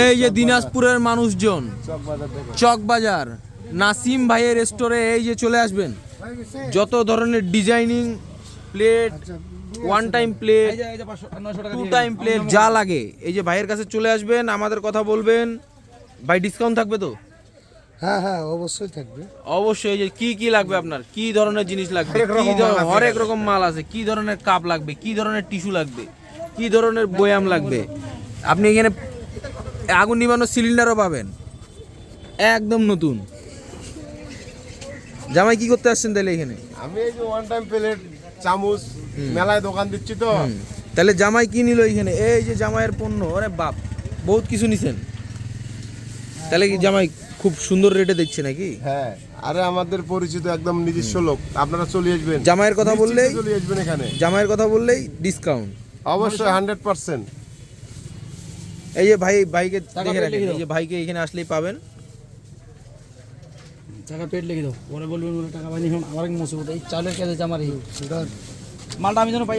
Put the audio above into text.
এই যে দিনাজপুরের মানুষজন চক বাজার থেকে চক বাজার নাসিম ভাইয়ের স্টোরে এই যে চলে আসবেন। যত ধরনের designing plate one time plate two time plate যা লাগে এই যে ভাইয়ের কাছে চলে আসবেন আমাদের কথা বলবেন। ভাই ডিসকাউন্ট থাকবে তো? হ্যাঁ হ্যাঁ অবশ্যই থাকবে। অবশ্যই এই যে কি কি লাগবে আপনার? কি ধরনের জিনিস লাগবে? কি ধর- হরেক রকম মাল আছে। কি ধরনের কাপ লাগবে? কি ধরনের টিস্যু লাগবে? কি ধরনের বয়াম লাগবে? আপনি এখানে আগুন নিবানোর সিলিন্ডারও পাবেন। একদম নতুন। জামাই কি করতে আসছেন তাহলে এখানে? আমি এই যে ওয়ান টাইম প্লেট চামচ মেলায় দোকান দিচ্ছি তো। তাহলে জামাই কি নিল এখানে? এই যে জামাইয়ের পণ্য আরে বাপ বহুত কিছু নিছেন। তাহলে কি জামাই খুব সুন্দর রেটে দিচ্ছে নাকি? হ্যাঁ আরে আমাদের পরিচিত একদম নিজস্ব লোক আপনারা চলে আসবেন। জামাইয়ের কথা বললেই চলে আসবেন এখানে। জামাইয়ের কথা বললেই ডিসকাউন্ট অবশ্যই হান্ড্রেড পার্সেন্ট এই যে ভাই ভাইকে দেখে রাখেন। এই যে ভাইকে এখানে আসলেই পাবেন। টাকা পেট লিখে দাও। পরে বলবেন বলে টাকা পাইনি এখন আবার মুসিবত। এই চালের কাছে আমার মালটা আমি যেন পাই